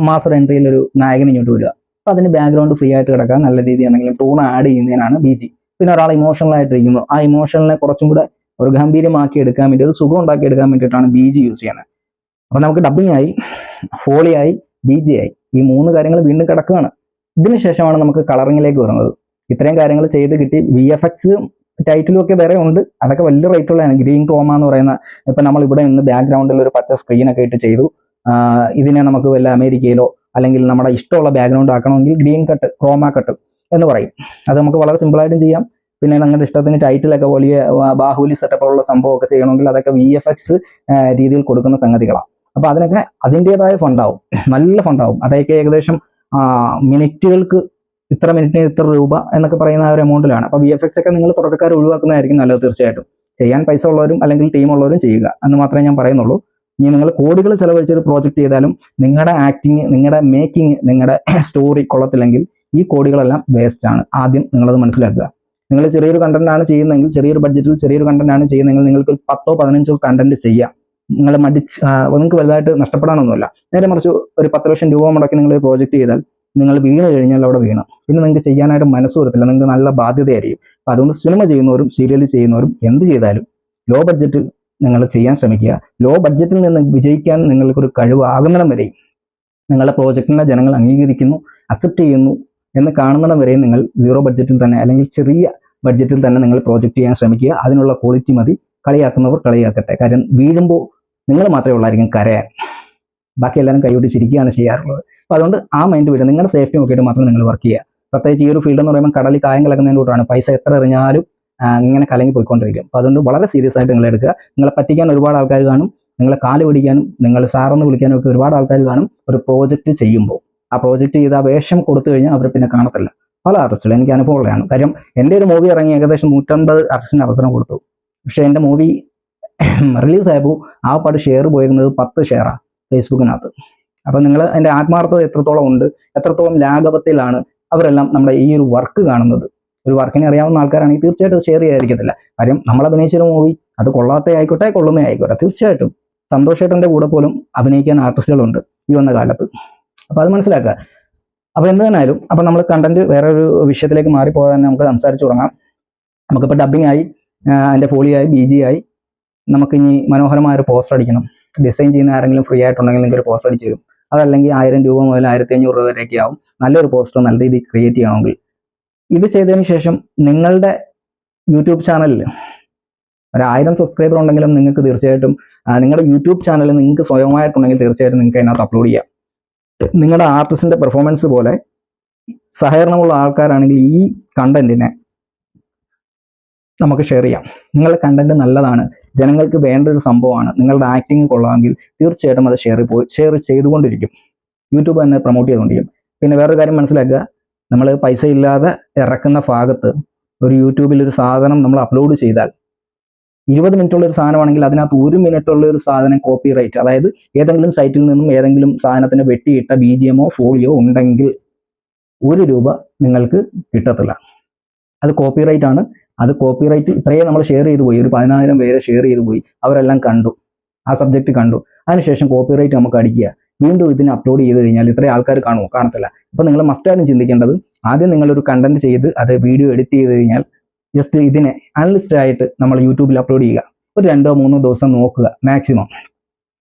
A: മാസ്റ്റർ എൻട്രിയിൽ ഒരു നായകൻ ഇങ്ങോട്ട് വരിക. അപ്പൊ അതിന് ബാക്ക്ഗ്രൗണ്ട് ഫ്രീ ആയിട്ട് കിടക്കാൻ നല്ല രീതി എന്തെങ്കിലും ടൂൺ ആഡ് ചെയ്യുന്നതിനാണ് ബി ജി പിന്നെ ഒരാൾ ഇമോഷണൽ ആയിട്ടിരിക്കുന്നു ആ ഇമോഷണലിനെ കുറച്ചും കൂടെ ഒരു ഗംഭീരമാക്കി എടുക്കാൻ വേണ്ടി ഒരു സുഖം ഉണ്ടാക്കി എടുക്കാൻ വേണ്ടിയിട്ടാണ് ബി ജി യൂസ് ചെയ്യുന്നത്. അപ്പൊ നമുക്ക് ഡബിങ് ആയി ഫോളിയായി ബി ജി ആയി. ഈ മൂന്ന് കാര്യങ്ങൾ വീണ്ടും കിടക്കുകയാണ്. ഇതിന് ശേഷമാണ് നമുക്ക് കളറിങ്ങിലേക്ക് വരുന്നത്. ഇത്രയും കാര്യങ്ങൾ ചെയ്ത് കിട്ടി. വി എഫ് എക്സ് ടൈറ്റിലും ഒക്കെ വേറെ ഉണ്ട്. അതൊക്കെ വലിയ റേറ്റ് ഉള്ളതാണ്. ഗ്രീൻ ക്രോമ എന്ന് പറയുന്ന ഇപ്പൊ നമ്മൾ ഇവിടെ നിന്ന് ബാക്ക്ഗ്രൗണ്ടിൽ ഒരു പച്ച സ്ക്രീനൊക്കെ ഇട്ട് ചെയ്തു. ഇതിനെ നമുക്ക് വല്ല അമേരിക്കയിലോ അല്ലെങ്കിൽ നമ്മുടെ ഇഷ്ടമുള്ള ബാക്ക്ഗ്രൗണ്ട് ആക്കണമെങ്കിൽ ഗ്രീൻ കട്ട് ക്രോമ കട്ട് എന്ന് പറയും. അത് നമുക്ക് വളരെ സിമ്പിൾ ആയിട്ടും ചെയ്യാം. പിന്നെ നിങ്ങളുടെ ഇഷ്ടത്തിന് ടൈറ്റിലൊക്കെ വലിയ ബാഹുലി സെറ്റപ്പുള്ള സംഭവമൊക്കെ ചെയ്യണമെങ്കിൽ അതൊക്കെ വി എഫ് എക്സ് രീതിയിൽ കൊടുക്കുന്ന സംഗതികളാണ്. അപ്പോൾ അതിനൊക്കെ അതിന്റെതായ ഫണ്ടാവും നല്ല ഫണ്ടാവും അതൊക്കെ ഏകദേശം മിനിറ്റുകൾക്ക് ഇത്ര മിനിറ്റിന് ഇത്ര രൂപ എന്നൊക്കെ പറയുന്ന ആ ഒരു എമൗണ്ടിലാണ് അപ്പോൾ വി എഫ് എക്സ് ഒക്കെ നിങ്ങൾ തുടക്കക്കാർ ഒഴിവാക്കുന്നതായിരിക്കും നല്ലത് തീർച്ചയായിട്ടും. ചെയ്യാൻ പൈസ ഉള്ളവരും അല്ലെങ്കിൽ ടീം ഉള്ളവരും ചെയ്യുക എന്ന് മാത്രമേ ഞാൻ പറയുന്നുള്ളൂ. ഇനി നിങ്ങൾ കോടികൾ ചെലവഴിച്ച് ഒരു പ്രോജക്റ്റ് ചെയ്താലും നിങ്ങളുടെ ആക്ടിങ് നിങ്ങളുടെ മേക്കിംഗ് നിങ്ങളുടെ സ്റ്റോറി കൊള്ളത്തില്ലെങ്കിൽ ഈ കോടികളെല്ലാം വേസ്റ്റ് ആണ്. ആദ്യം നിങ്ങളത് മനസ്സിലാക്കുക. നിങ്ങൾ ചെറിയൊരു കണ്ടന്റ് ആണ് ചെയ്യുന്നതെങ്കിൽ ചെറിയൊരു ബഡ്ജറ്റിൽ ചെറിയൊരു കണ്ടന്റ് ആണ് ചെയ്യുന്നതെങ്കിൽ നിങ്ങൾക്ക് ഒരു പത്തോ പതിനഞ്ചോ കണ്ടന്റ് ചെയ്യാം. നിങ്ങൾ മടിച്ച് നിങ്ങൾക്ക് വലുതായിട്ട് നഷ്ടപ്പെടാനൊന്നുമില്ല. നേരെ മറിച്ച് ഒരു പത്ത് ലക്ഷം രൂപ മുടക്കി നിങ്ങൾ പ്രോജക്റ്റ് ചെയ്താൽ നിങ്ങൾ വീണ് കഴിഞ്ഞാൽ അവിടെ വീണ്. പിന്നെ നിങ്ങൾക്ക് ചെയ്യാനായിട്ട് മനസ്സ് വരത്തില്ല നിങ്ങൾക്ക് നല്ല ബാധ്യതയായിരിക്കും. അപ്പം അതുകൊണ്ട് സിനിമ ചെയ്യുന്നവരും സീരിയൽ ചെയ്യുന്നവരും എന്ത് ചെയ്താലും ലോ ബഡ്ജറ്റിൽ നിങ്ങൾ ചെയ്യാൻ ശ്രമിക്കുക. ലോ ബഡ്ജറ്റിൽ നിന്ന് വിജയിക്കാൻ നിങ്ങൾക്കൊരു കഴിവാകുന്നിടം വരെയും നിങ്ങളുടെ പ്രോജക്റ്റിനെ ജനങ്ങൾ അംഗീകരിക്കുന്നു അക്സെപ്റ്റ് ചെയ്യുന്നു എന്ന് കാണുന്നിടം വരെയും നിങ്ങൾ സീറോ ബഡ്ജറ്റിൽ തന്നെ അല്ലെങ്കിൽ ചെറിയ ബഡ്ജറ്റിൽ തന്നെ നിങ്ങൾ പ്രോജക്റ്റ് ചെയ്യാൻ ശ്രമിക്കുക. അതിനുള്ള ക്വാളിറ്റി മതി. കളിയാക്കുന്നവർ കളിയാക്കട്ടെ. കാര്യം വീഴുമ്പോൾ നിങ്ങൾ മാത്രമേ ഉള്ളായിരിക്കും കരയാൻ ബാക്കി എല്ലാവരും കൈവിട്ട് ചിരിക്കുകയാണ് ചെയ്യാറുള്ളത്. അപ്പോൾ അതുകൊണ്ട് ആ മൈൻഡ് വരും നിങ്ങളുടെ സേഫ്റ്റി നോക്കിയിട്ട് മാത്രം നിങ്ങൾ വർക്ക് ചെയ്യുക. പ്രത്യേകിച്ച് ഈ ഒരു ഫീൽഡ് എന്ന് പറയുമ്പോൾ കടലിൽ കായം കലക്കുന്നതിന്റെ കൂട്ടാണ് പൈസ എത്ര എറിഞ്ഞാലും ഇങ്ങനെ കലങ്ങി പോയിക്കൊണ്ടിരിക്കും. അപ്പോൾ അതുകൊണ്ട് വളരെ സീരിയസ് ആയിട്ട് നിങ്ങൾ എടുക്കുക. നിങ്ങളെ പറ്റിക്കാൻ ഒരുപാട് ആൾക്കാർ കാണും. നിങ്ങളെ കാൽ പിടിക്കാനും നിങ്ങൾ സാറെന്ന് വിളിക്കാനും ഒക്കെ ഒരുപാട് ആൾക്കാർ കാണും. ഒരു പ്രോജക്റ്റ് ചെയ്യുമ്പോൾ. ആ പ്രോജക്റ്റ് ചെയ്ത് വേഷം കൊടുത്തു കഴിഞ്ഞാൽ അവർ പിന്നെ കാണത്തില്ല. പല ആർട്ടിസ്റ്റുകൾ എനിക്ക് അനുഭവമുള്ളതാണ്. കാര്യം എന്റെ ഒരു മൂവി ഇറങ്ങി ഏകദേശം നൂറ്റമ്പത് ആർട്ടിസ്റ്റിന് അവസരം കൊടുത്തു. പക്ഷേ എന്റെ മൂവി റിലീസ് ആയപ്പോൾ ആ പാട്ട് ഷെയർ പോയിരുന്നത് പത്ത് ഷെയറാണ് ഫേസ്ബുക്കിനകത്ത്. അപ്പം നിങ്ങൾ അതിന്റെ ആത്മാർത്ഥത എത്രത്തോളം ഉണ്ട് എത്രത്തോളം ലാഘവത്തിലാണ് അവരെല്ലാം നമ്മുടെ ഈ ഒരു വർക്ക് കാണുന്നത്? ഒരു വർക്കിനെ അറിയാവുന്ന ആൾക്കാരാണെങ്കിൽ തീർച്ചയായിട്ടും ഷെയർ ചെയ്യാതിരിക്കത്തില്ല. കാര്യം നമ്മൾ അഭിനയിച്ചൊരു മൂവി അത് കൊള്ളാത്ത ആയിക്കോട്ടെ കൊള്ളുന്ന ആയിക്കോട്ടെ തീർച്ചയായിട്ടും സന്തോഷേട്ടന്റെ കൂടെ പോലും അഭിനയിക്കാൻ ആർട്ടിസ്റ്റുകളുണ്ട് ഈ വന്ന കാലത്ത്. അപ്പോൾ അത് മനസ്സിലാക്കുക. അപ്പോൾ എന്ത് തന്നെയായാലും അപ്പോൾ നമ്മൾ കണ്ടന്റ് വേറെ ഒരു വിഷയത്തിലേക്ക് മാറിപ്പോകാൻ നമുക്ക് സംസാരിച്ചു തുടങ്ങാം. നമുക്കിപ്പോൾ ഡബിങ് ആയി അതിന്റെ ഫോളിയായി ബി ജി ആയി നമുക്കിനി മനോഹരമായ ഒരു പോസ്റ്റർ അടിക്കണം. ഡിസൈൻ ചെയ്യുന്ന ആരെങ്കിലും ഫ്രീ ആയിട്ടുണ്ടെങ്കിൽ നിങ്ങൾക്ക് ഒരു പോസ്റ്റർ അടിച്ചു തരും. അതല്ലെങ്കിൽ ആയിരം രൂപ മുതൽ ആയിരത്തി അഞ്ഞൂറ് രൂപ വരെയൊക്കെ ആവും. നല്ലൊരു പോസ്റ്റർ നല്ല രീതിയിൽ ക്രിയേറ്റ് ചെയ്യണമെങ്കിൽ. ഇത് ചെയ്തതിന് ശേഷം നിങ്ങളുടെ യൂട്യൂബ് ചാനലിൽ ഒരായിരം സബ്സ്ക്രൈബർ ഉണ്ടെങ്കിലും നിങ്ങൾക്ക് തീർച്ചയായിട്ടും നിങ്ങളുടെ യൂട്യൂബ് ചാനലിൽ നിങ്ങൾക്ക് സ്വയമായിട്ടുണ്ടെങ്കിൽ തീർച്ചയായിട്ടും നിങ്ങൾക്ക് അതിനകത്ത് അപ്ലോഡ് ചെയ്യാം. നിങ്ങളുടെ ആർട്ടിസ്റ്റിന്റെ പെർഫോമൻസ് പോലെ സഹകരണമുള്ള ആൾക്കാരാണെങ്കിൽ ഈ കണ്ടന്റിനെ നമുക്ക് ഷെയർ ചെയ്യാം. നിങ്ങളുടെ കണ്ടന്റ് നല്ലതാണ്. ജനങ്ങൾക്ക് വേണ്ട ഒരു സംഭവമാണ്. നിങ്ങളുടെ ആക്ടിങ് കൊള്ളാമെങ്കിൽ തീർച്ചയായിട്ടും അത് ഷെയർ പോയി ഷെയർ ചെയ്തുകൊണ്ടിരിക്കും. യൂട്യൂബ് തന്നെ പ്രൊമോട്ട് ചെയ്തുകൊണ്ടിരിക്കും പിന്നെ വേറൊരു കാര്യം മനസ്സിലാക്കുക. നമ്മൾ പൈസ ഇല്ലാതെ ഇറക്കുന്ന ഭാഗത്ത് ഒരു യൂട്യൂബിൽ ഒരു സാധനം നമ്മൾ അപ്ലോഡ് ചെയ്താൽ ഇരുപത് മിനിറ്റുള്ള ഒരു സാധനമാണെങ്കിൽ അതിനകത്ത് ഒരു മിനിറ്റുള്ള ഒരു സാധനം കോപ്പി റൈറ്റ് അതായത് ഏതെങ്കിലും സൈറ്റിൽ നിന്നും ഏതെങ്കിലും സാധനത്തിന് വെട്ടിയിട്ട ബി ജി എമ്മോ ഫോളിയോ ഉണ്ടെങ്കിൽ ഒരു രൂപ നിങ്ങൾക്ക് കിട്ടത്തില്ല. അത് കോപ്പി റൈറ്റ് ആണ്. അത് കോപ്പി റൈറ്റ് ഇത്രയും നമ്മൾ ഷെയർ ചെയ്തു പോയി. ഒരു പതിനായിരം പേരെ ഷെയർ ചെയ്തു പോയി. അവരെല്ലാം കണ്ടു. ആ സബ്ജക്റ്റ് കണ്ടു. അതിനുശേഷം കോപ്പി റൈറ്റ് നമുക്ക് അടിക്കുക. വീണ്ടും ഇതിന് അപ്ലോഡ് ചെയ്ത് കഴിഞ്ഞാൽ ഇത്രയും ആൾക്കാർ കാണുമോ? കാണത്തില്ല. അപ്പോൾ നിങ്ങൾ മസ്റ്റായിട്ടും ചിന്തിക്കേണ്ടത്. ആദ്യം നിങ്ങളൊരു കണ്ടന്റ് ചെയ്ത് അത് വീഡിയോ എഡിറ്റ് ചെയ്ത് കഴിഞ്ഞാൽ ജസ്റ്റ് ഇതിനെ അൺലിസ്റ്റഡ് ആയിട്ട് നമ്മൾ യൂട്യൂബിൽ അപ്ലോഡ് ചെയ്യുക. ഒരു രണ്ടോ മൂന്നോ ദിവസം നോക്കുക മാക്സിമം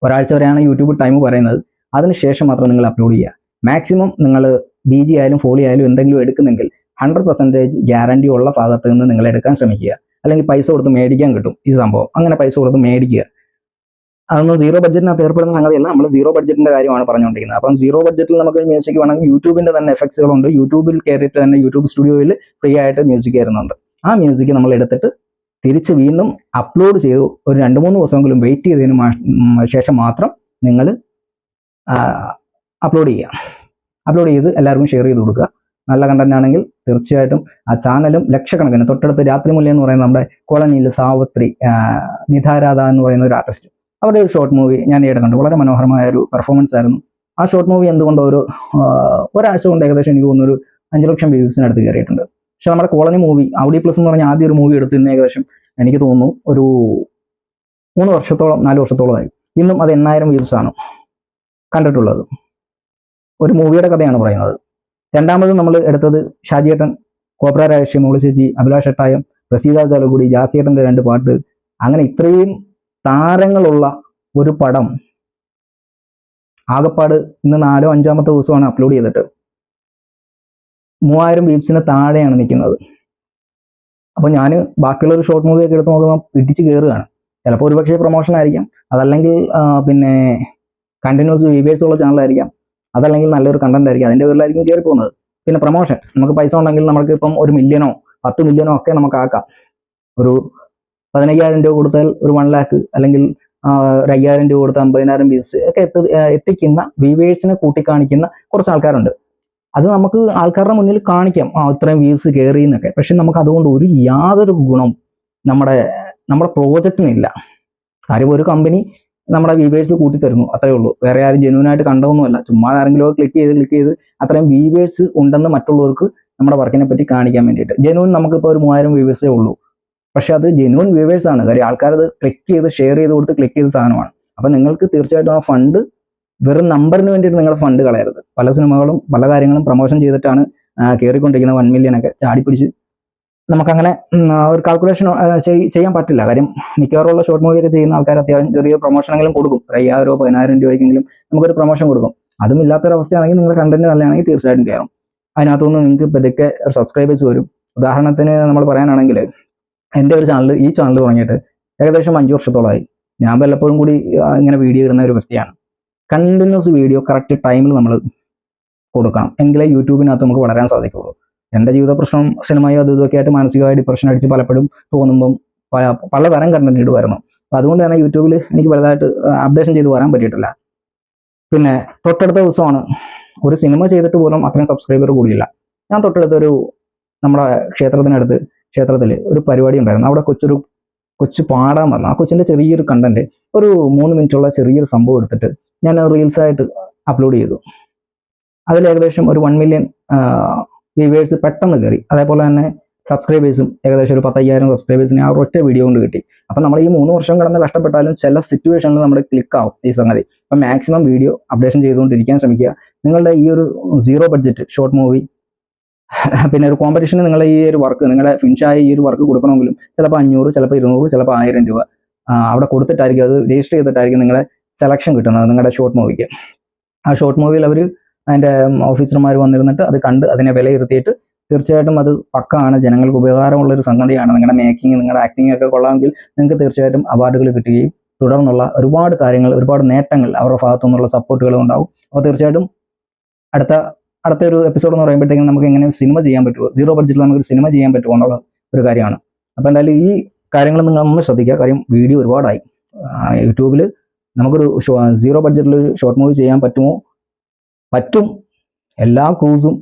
A: ഒരാഴ്ച വരെയാണ് യൂട്യൂബ് ടൈം പറയുന്നത്. അതിനുശേഷം മാത്രം നിങ്ങൾ അപ്ലോഡ് ചെയ്യുക. മാക്സിമം നിങ്ങൾ ബി ജി ആയാലും ഫോളി ആയാലും എന്തെങ്കിലും എടുക്കുന്നെങ്കിൽ ഹൺഡ്രഡ് പെർസെന്റേജ് ഗ്യാരണ്ടി ഉള്ള ഭാഗത്ത് നിന്ന് നിങ്ങൾ എടുക്കാൻ ശ്രമിക്കുക. അല്ലെങ്കിൽ പൈസ കൊടുത്ത് മേടിക്കാൻ കിട്ടും ഈ സംഭവം. അങ്ങനെ പൈസ കൊടുത്ത് മേടിക്കുക. അതൊന്നും സീറോ ബഡ്ജറ്റിനകത്ത് ഏർപ്പെടുന്ന സംഗതിയല്ല. നമ്മൾ സീറോ ബഡ്ജറ്റിന്റെ കാര്യമാണ് പറഞ്ഞുകൊണ്ടിരിക്കുന്നത്. അപ്പം സീറോ ബഡ്ജറ്റിൽ നമുക്ക് മ്യൂസിക് വേണമെങ്കിൽ യൂട്യൂബിന്റെ തന്നെ എഫക്ട്സുകളുണ്ട് യൂട്യൂബിൽ കയറിയിട്ട് തന്നെ യൂട്യൂബ് സ്റ്റുഡിയോയിൽ ഫ്രീ ആയിട്ട് മ്യൂസിക് കയറുന്നുണ്ട് ആ മ്യൂസിക് നമ്മൾ എടുത്തിട്ട് തിരിച്ച് വീണ്ടും അപ്ലോഡ് ചെയ്തു ഒരു രണ്ട് മൂന്ന് ദിവസമെങ്കിലും വെയിറ്റ് ചെയ്തതിന് ശേഷം മാത്രം നിങ്ങൾ അപ്ലോഡ് ചെയ്യുക. അപ്ലോഡ് ചെയ്ത് എല്ലാവർക്കും ഷെയർ ചെയ്ത് കൊടുക്കുക. നല്ല കണ്ടന്റ് ആണെങ്കിൽ തീർച്ചയായിട്ടും ആ ചാനലും ലക്ഷക്കണക്കിന് തൊട്ടടുത്ത് രാത്രി മുല്ല എന്ന് പറയുന്ന നമ്മുടെ കോളനിയിൽ സാവത്രി നിധാരാധ എന്ന് പറയുന്ന ഒരു ആർട്ടിസ്റ്റ് അവരുടെ ഒരു ഷോർട്ട് മൂവി ഞാൻ ഈയിടെ കണ്ടു. വളരെ മനോഹരമായ ഒരു പെർഫോമൻസ് ആയിരുന്നു. ആ ഷോർട്ട് മൂവി എന്തുകൊണ്ട് ഒരു ഒരാഴ്ച കൊണ്ട് ഏകദേശം എനിക്ക് തോന്നുന്നു ഒരു അഞ്ച് ലക്ഷം വ്യൂസിനടുത്ത് കയറിയിട്ടുണ്ട്. പക്ഷെ നമ്മുടെ കോളനി മൂവി ഔഡി പ്ലസ് എന്ന് പറഞ്ഞ ആദ്യ ഒരു മൂവി എടുത്ത് ഇന്ന് ഏകദേശം എനിക്ക് തോന്നുന്നു ഒരു മൂന്ന് വർഷത്തോളം നാല് വർഷത്തോളമായി. ഇന്നും അത് എണ്ണായിരം വ്യൂസ് ആണ് കണ്ടിട്ടുള്ളത്. ഒരു മൂവിയുടെ കഥയാണ് പറയുന്നത്. രണ്ടാമത് നമ്മൾ എടുത്തത് ഷാജിയേട്ടൻ കോപ്ര രാജേഷ് മോളി ചേച്ചി അഭിലാഷ് എട്ടായം പ്രസീത ചാലക്കുടി ജാസിയേട്ടന്റെ രണ്ട് പാട്ട്. അങ്ങനെ ഇത്രയും താരങ്ങളുള്ള ഒരു പടം ആകപ്പാട് ഇന്ന് നാലോ അഞ്ചാമത്തെ ദിവസമാണ് അപ്ലോഡ് ചെയ്തിട്ട്. മൂവായിരം വീപ്സിന് താഴെയാണ് നിൽക്കുന്നത്. അപ്പോൾ ഞാൻ ബാക്കിയുള്ള ഒരു ഷോർട്ട് മൂവിയൊക്കെ എടുത്ത് നോക്കുമ്പോൾ പിടിച്ച് കയറുകയാണ്. ചിലപ്പോൾ ഒരുപക്ഷെ പ്രൊമോഷൻ ആയിരിക്കാം. അതല്ലെങ്കിൽ പിന്നെ കണ്ടിന്യൂസ് വ്യൂവേഴ്സ് ഉള്ള ചാനലായിരിക്കാം അതല്ലെങ്കിൽ നല്ലൊരു കണ്ടന്റ് ആയിരിക്കും. അതിന്റെ പേരിലായിരിക്കും കയറി പോകുന്നത്. പിന്നെ പ്രൊമോഷൻ നമുക്ക് പൈസ ഉണ്ടെങ്കിൽ നമുക്ക് ഇപ്പം ഒരു മില്യനോ പത്ത് മില്യനോ ഒക്കെ നമുക്ക് ആക്കാം. ഒരു പതിനയ്യായിരം രൂപ കൊടുത്താൽ ഒരു വൺ ലാക്ക് അല്ലെങ്കിൽ ഒരു അയ്യായിരം രൂപ കൊടുത്താൽ അമ്പതിനായിരം വ്യൂസ് ഒക്കെ എത്തി എത്തിക്കുന്ന വ്യൂവേഴ്സിനെ കൂട്ടിക്കാണിക്കുന്ന കുറച്ച് ആൾക്കാരുണ്ട്. അത് നമുക്ക് ആൾക്കാരുടെ മുന്നിൽ കാണിക്കാം. ആ ഇത്രയും വ്യൂസ് കയറി എന്നൊക്കെ. പക്ഷെ നമുക്ക് അതുകൊണ്ട് ഒരു യാതൊരു ഗുണം നമ്മുടെ നമ്മുടെ പ്രോജക്റ്റിനില്ല കാര്യം ഒരു കമ്പനി നമ്മുടെ വീവേഴ്സ് കൂട്ടി തരുന്നു അത്രേ ഉള്ളൂ. വേറെ ആരും ജെന്യൂൻ ആയിട്ട് കണ്ടതൊന്നുമല്ല. ചുമ്മാ ആരെങ്കിലും ക്ലിക്ക് ചെയ്ത് ക്ലിക്ക് ചെയ്ത് അത്രയും വീവേഴ്സ് ഉണ്ടെന്ന് മറ്റുള്ളവർക്ക് നമ്മുടെ വർക്കിനെ പറ്റി കാണിക്കാൻ വേണ്ടിയിട്ട്. ജെന്യൂൻ നമുക്കിപ്പോൾ ഒരു മൂവായിരം വ്യൂവേഴ്സേ ഉള്ളൂ. പക്ഷെ അത് ജെനുവൻ വ്യൂവേഴ്സ് ആണ്. കാര്യം ആൾക്കാരത് ക്ലിക്ക് ചെയ്ത് ഷെയർ ചെയ്ത് കൊടുത്ത് ക്ലിക്ക് ചെയ്ത സാധനമാണ്. അപ്പം നിങ്ങൾക്ക് തീർച്ചയായിട്ടും ആ ഫണ്ട് വെറും നമ്പറിന് വേണ്ടിയിട്ട് നിങ്ങളുടെ ഫണ്ട് കളയരുത്. പല സിനിമകളും പല കാര്യങ്ങളും പ്രൊമോഷൻ ചെയ്തിട്ടാണ് കയറിക്കൊണ്ടിരിക്കുന്നത് വൺ മില്യൺ ഒക്കെ ചാടിപ്പിടിച്ച് നമുക്കങ്ങനെ ഒരു കാൽക്കുലേഷൻ ചെയ്യാൻ പറ്റില്ല. കാര്യം മിക്കവാറുള്ള ഷോർട്ട് മൂവിയൊക്കെ ചെയ്യുന്ന ആൾക്കാർ അത്യാവശ്യം ചെറിയ പ്രൊമോഷനെങ്കിലും കൊടുക്കും. ഒരു അയ്യായിരോ പതിനായിരം രൂപയ്ക്കെങ്കിലും നമുക്കൊരു പ്രൊമോഷൻ കൊടുക്കും. അതും ഇല്ലാത്തൊരവസ്ഥയാണെങ്കിൽ നിങ്ങളുടെ കണ്ടന്റ് നല്ലതാണെങ്കിൽ തീർച്ചയായിട്ടും കയറും അതിനകത്തുനിന്ന് നിങ്ങൾക്ക് പതുക്കെ സബ്സ്ക്രൈബേഴ്സ് വരും. ഉദാഹരണത്തിന് നമ്മൾ പറയാനാണെങ്കിൽ എന്റെ ഒരു ചാനൽ ഈ ചാനൽ തുടങ്ങിയിട്ട് ഏകദേശം അഞ്ച് വർഷത്തോളമായി. ഞാൻ വല്ലപ്പോഴും കൂടി ഇങ്ങനെ വീഡിയോ ഇടുന്ന ഒരു വ്യക്തിയാണ്. കണ്ടിന്യൂസ് വീഡിയോ കറക്റ്റ് ടൈമിൽ നമ്മൾ കൊടുക്കണം. എങ്കിലേ യൂട്യൂബിനകത്ത് നമുക്ക് വളരാൻ സാധിക്കുള്ളൂ എന്റെ ജീവിത പ്രശ്നം സിനിമയോ അത് ഇതൊക്കെ ആയിട്ട് മാനസികമായ ഡിപ്രഷൻ അടിച്ച് പലപ്പോഴും തോന്നുമ്പം പല പലതരം കണ്ടന്റ് ഇടുമായിരുന്നു അപ്പോൾ അതുകൊണ്ട് തന്നെ യൂട്യൂബിൽ എനിക്ക് വലുതായിട്ട് അപ്ഡേഷൻ ചെയ്ത് വരാൻ പറ്റിയിട്ടില്ല. പിന്നെ തൊട്ടടുത്ത ദിവസമാണ്. ഒരു സിനിമ ചെയ്തിട്ട് പോലും അത്രയും സബ്സ്ക്രൈബർ കൂടിയില്ല. ഞാൻ തൊട്ടടുത്തൊരു നമ്മുടെ ക്ഷേത്രത്തിനടുത്ത് ക്ഷേത്രത്തിൽ ഒരു പരിപാടി ഉണ്ടായിരുന്നു. അവിടെ കൊച്ചൊരു കൊച്ചു പാടാൻ വന്നു. ആ കൊച്ചിന്റെ ചെറിയൊരു കണ്ടന്റ് ഒരു മൂന്ന് മിനിറ്റുള്ള ചെറിയൊരു സംഭവം എടുത്തിട്ട് ഞാൻ റീൽസായിട്ട് അപ്ലോഡ് ചെയ്തു. അതിൽ ഏകദേശം ഒരു വൺ മില്യൺ വ്യൂവേഴ്സ് പെട്ടെന്ന് കയറി അതേപോലെ തന്നെ സബ്സ്ക്രൈബേഴ്സും ഏകദേശം ഒരു പത്തയ്യായിരം സബ്സ്ക്രൈബേഴ്സിന് ആ ഒറ്റ വീഡിയോ കൊണ്ട് കിട്ടി. അപ്പം നമ്മൾ ഈ മൂന്ന് വർഷം കടന്ന് കഷ്ടപ്പെട്ടാലും ചില സിറ്റുവേഷനിൽ നമ്മൾ ക്ലിക്ക് ആവും ഈ സംഗതി. അപ്പം മാക്സിമം വീഡിയോ അപ്ഡേഷൻ ചെയ്തുകൊണ്ടിരിക്കാൻ ശ്രമിക്കുക. നിങ്ങളുടെ ഈ ഒരു സീറോ ബഡ്ജറ്റ് ഷോർട്ട് മൂവി പിന്നെ ഒരു കോമ്പറ്റീഷന് നിങ്ങളുടെ ഈ ഒരു വർക്ക് നിങ്ങളുടെ ഫിനിഷായ ഈ ഒരു വർക്ക് കൊടുക്കണമെങ്കിലും ചിലപ്പോൾ അഞ്ഞൂറ് ചിലപ്പോൾ ഇരുന്നൂറ് ചിലപ്പോൾ ആയിരം രൂപ അവിടെ കൊടുത്തിട്ടായിരിക്കും അത് രജിസ്റ്റർ ചെയ്തിട്ടായിരിക്കും നിങ്ങളെ സെലക്ഷൻ കിട്ടുന്നത് നിങ്ങളുടെ ഷോർട്ട് മൂവിക്ക് ആ ഷോർട്ട് മൂവിയിൽ അവർ അതിന്റെ ഓഫീസർമാർ വന്നിരുന്നിട്ട് അത് കണ്ട് അതിനെ വിലയിരുത്തിയിട്ട് തീർച്ചയായിട്ടും അത് പക്കാണ്. ജനങ്ങൾക്ക് ഉപകാരമുള്ള ഒരു സംഗതിയാണ്. നിങ്ങളുടെ മേക്കിംഗ് നിങ്ങളുടെ ആക്ടിംഗ് ഒക്കെ കൊള്ളാമെങ്കിൽ നിങ്ങൾക്ക് തീർച്ചയായിട്ടും അവാർഡുകൾ കിട്ടുകയും തുടർന്നുള്ള ഒരുപാട് കാര്യങ്ങൾ ഒരുപാട് നേട്ടങ്ങൾ അവരുടെ ഭാഗത്തു നിന്നുള്ള സപ്പോർട്ടുകളും ഉണ്ടാവും. അപ്പോൾ തീർച്ചയായിട്ടും അടുത്ത അടുത്ത ഒരു എപ്പിസോഡ് എന്ന് പറയുമ്പോഴത്തേക്കും നമുക്ക് എങ്ങനെ സിനിമ ചെയ്യാൻ പറ്റുമോ? സീറോ ബഡ്ജറ്റിൽ നമുക്ക് സിനിമ ചെയ്യാൻ പറ്റുമോ എന്നുള്ള ഒരു കാര്യമാണ്. അപ്പോൾ എന്തായാലും ഈ കാര്യങ്ങൾ നിങ്ങൾ ഒന്ന് ശ്രദ്ധിക്കുക. കാര്യം വീഡിയോ ഒരുപാടായി. യൂട്യൂബിൽ നമുക്കൊരു സീറോ ബഡ്ജറ്റിൽ ഒരു ഷോർട്ട് മൂവി ചെയ്യാൻ പറ്റുമോ? പറ്റും എല്ലാ ക്രൂസും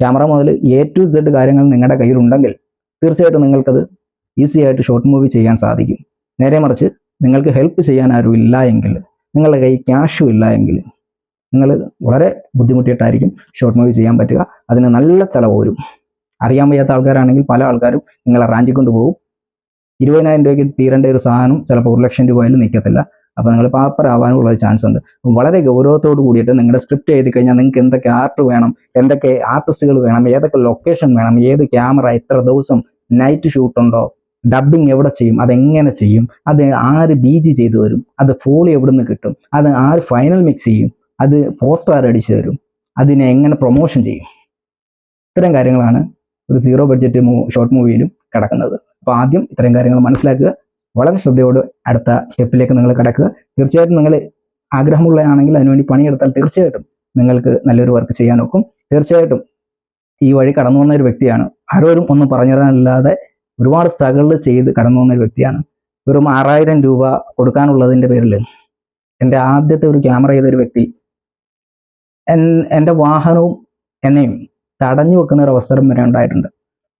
A: ക്യാമറ മുതൽ എ ടു സെഡ് കാര്യങ്ങൾ നിങ്ങളുടെ കയ്യിലുണ്ടെങ്കിൽ തീർച്ചയായിട്ടും നിങ്ങൾക്കത് ഈസി ആയിട്ട് ഷോർട്ട് മൂവി ചെയ്യാൻ സാധിക്കും. നേരെ മറിച്ച് നിങ്ങൾക്ക് ഹെൽപ്പ് ചെയ്യാൻ ആരും ഇല്ല എങ്കിൽ നിങ്ങളുടെ കയ്യിൽ ക്യാഷും ഇല്ല എങ്കിൽ നിങ്ങൾ വളരെ ബുദ്ധിമുട്ടിയിട്ടായിരിക്കും ഷോർട്ട് മൂവി ചെയ്യാൻ പറ്റുക. അതിന് നല്ല ചിലവ് വരും. അറിയാൻ വയ്യാത്ത ആൾക്കാരാണെങ്കിൽ പല ആൾക്കാരും നിങ്ങളെ റാഞ്ചിക്കൊണ്ട് പോകും. ഇരുപതിനായിരം രൂപയ്ക്ക് തീരേണ്ട ഒരു സാധനം ചിലപ്പോൾ ഒരു ലക്ഷം രൂപയിൽ നിൽക്കത്തില്ല. അപ്പോൾ നിങ്ങൾ പാപ്പറാവാനുള്ള ഒരു ചാൻസ് ഉണ്ട്. വളരെ ഗൗരവത്തോട് കൂടിയിട്ട് നിങ്ങളുടെ സ്ക്രിപ്റ്റ് എഴുതി കഴിഞ്ഞാൽ നിങ്ങൾക്ക് എന്തൊക്കെ ആർട്ട് വേണം എന്തൊക്കെ ആർട്ടിസ്റ്റുകൾ വേണം ഏതൊക്കെ ലൊക്കേഷൻ വേണം ഏത് ക്യാമറ എത്ര ദിവസം നൈറ്റ് ഷൂട്ട് ഉണ്ടോ ഡബിങ് എവിടെ ചെയ്യും അതെങ്ങനെ ചെയ്യും അത് ആര് ബി ജി ചെയ്തു തരും അത് ഫോളി എവിടെ നിന്ന് കിട്ടും അത് ആര് ഫൈനൽ മിക്സ് ചെയ്യും അത് പോസ്റ്റർ ആര് അടിച്ചു തരും അതിനെ എങ്ങനെ പ്രൊമോഷൻ ചെയ്യും. ഇത്തരം കാര്യങ്ങളാണ് ഒരു സീറോ ബഡ്ജറ്റ് ഷോർട്ട് മൂവിയിലും കിടക്കുന്നത്. അപ്പോൾ ആദ്യം ഇത്തരം കാര്യങ്ങൾ മനസ്സിലാക്കുക. വളരെ ശ്രദ്ധയോട് അടുത്ത സ്റ്റെപ്പിലേക്ക് നിങ്ങൾ കിടക്കുക. തീർച്ചയായിട്ടും നിങ്ങൾ ആഗ്രഹമുള്ളതാണെങ്കിൽ അതിനുവേണ്ടി പണിയെടുത്താൽ തീർച്ചയായിട്ടും നിങ്ങൾക്ക് നല്ലൊരു വർക്ക് ചെയ്യാൻ ഒക്കും. തീർച്ചയായിട്ടും ഈ വഴി കടന്നു വന്ന ഒരു വ്യക്തിയാണ്. ആരോരും ഒന്നും പറഞ്ഞു തരാനല്ലാതെ ഒരുപാട് സ്ട്രഗിൾ ചെയ്ത് കടന്നു വന്ന ഒരു വ്യക്തിയാണ്. വെറും ആറായിരം രൂപ കൊടുക്കാനുള്ളതിന്റെ പേരിൽ എന്റെ ആദ്യത്തെ ഒരു ക്യാമറ ചെയ്തൊരു വ്യക്തി എൻ- എന്റെ വാഹനവും എന്നെയും തടഞ്ഞു വെക്കുന്ന ഒരു അവസരം വരെ ഉണ്ടായിട്ടുണ്ട്.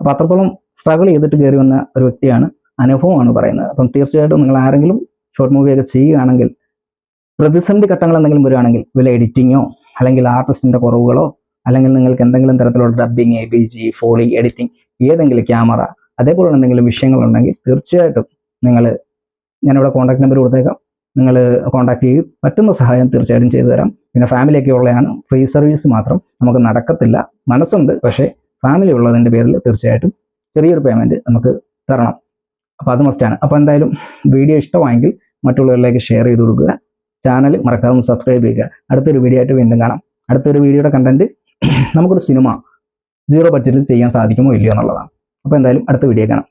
A: അപ്പോൾ അത്രത്തോളം സ്ട്രഗിൾ ചെയ്തിട്ട് കയറി വന്ന ഒരു വ്യക്തിയാണ് അനുഭവമാണ് പറയുന്നത്. അപ്പം തീർച്ചയായിട്ടും നിങ്ങൾ ആരെങ്കിലും ഷോർട്ട് മൂവിയൊക്കെ ചെയ്യുകയാണെങ്കിൽ പ്രതിസന്ധി ഘട്ടങ്ങൾ എന്തെങ്കിലും വരികയാണെങ്കിൽ വില എഡിറ്റിങ്ങോ അല്ലെങ്കിൽ ആർട്ടിസ്റ്റിന്റെ കുറവുകളോ അല്ലെങ്കിൽ നിങ്ങൾക്ക് എന്തെങ്കിലും തരത്തിലുള്ള dubbing A B G foley editing ഏതെങ്കിലും ക്യാമറ അതേപോലുള്ള എന്തെങ്കിലും വിഷയങ്ങളുണ്ടെങ്കിൽ തീർച്ചയായിട്ടും നിങ്ങൾ ഞാനിവിടെ കോൺടാക്ട് നമ്പർ കൊടുത്തേക്കാം. നിങ്ങൾ കോൺടാക്ട് ചെയ്യും. പറ്റുന്ന സഹായം തീർച്ചയായിട്ടും ചെയ്തു തരാം. പിന്നെ ഫാമിലിയൊക്കെ ഉള്ളതാണ്. ഫ്രീ സർവീസ് മാത്രം നമുക്ക് നടക്കത്തില്ല. മനസ്സുണ്ട്. പക്ഷേ ഫാമിലി ഉള്ളതിന്റെ പേരിൽ തീർച്ചയായിട്ടും ചെറിയൊരു പേയ്മെന്റ് നമുക്ക് തരണം. അപ്പോൾ അത് മസ്റ്റാണ് അപ്പോൾ എന്തായാലും വീഡിയോ ഇഷ്ടമായെങ്കിൽ മറ്റുള്ളവരിലേക്ക് ഷെയർ ചെയ്ത് കൊടുക്കുക. ചാനൽ മറക്കാതെ സബ്സ്ക്രൈബ് ചെയ്യുക. അടുത്തൊരു വീഡിയോ ആയിട്ട് വീണ്ടും കാണാം. അടുത്തൊരു വീഡിയോയുടെ കണ്ടന്റ് നമുക്കൊരു സിനിമ സീറോ ബഡ്ജറ്റിൽ ചെയ്യാൻ സാധിക്കുമോ ഇല്ലയോ എന്നുള്ളതാണ്. അപ്പോൾ എന്തായാലും അടുത്ത വീഡിയോ കാണാം.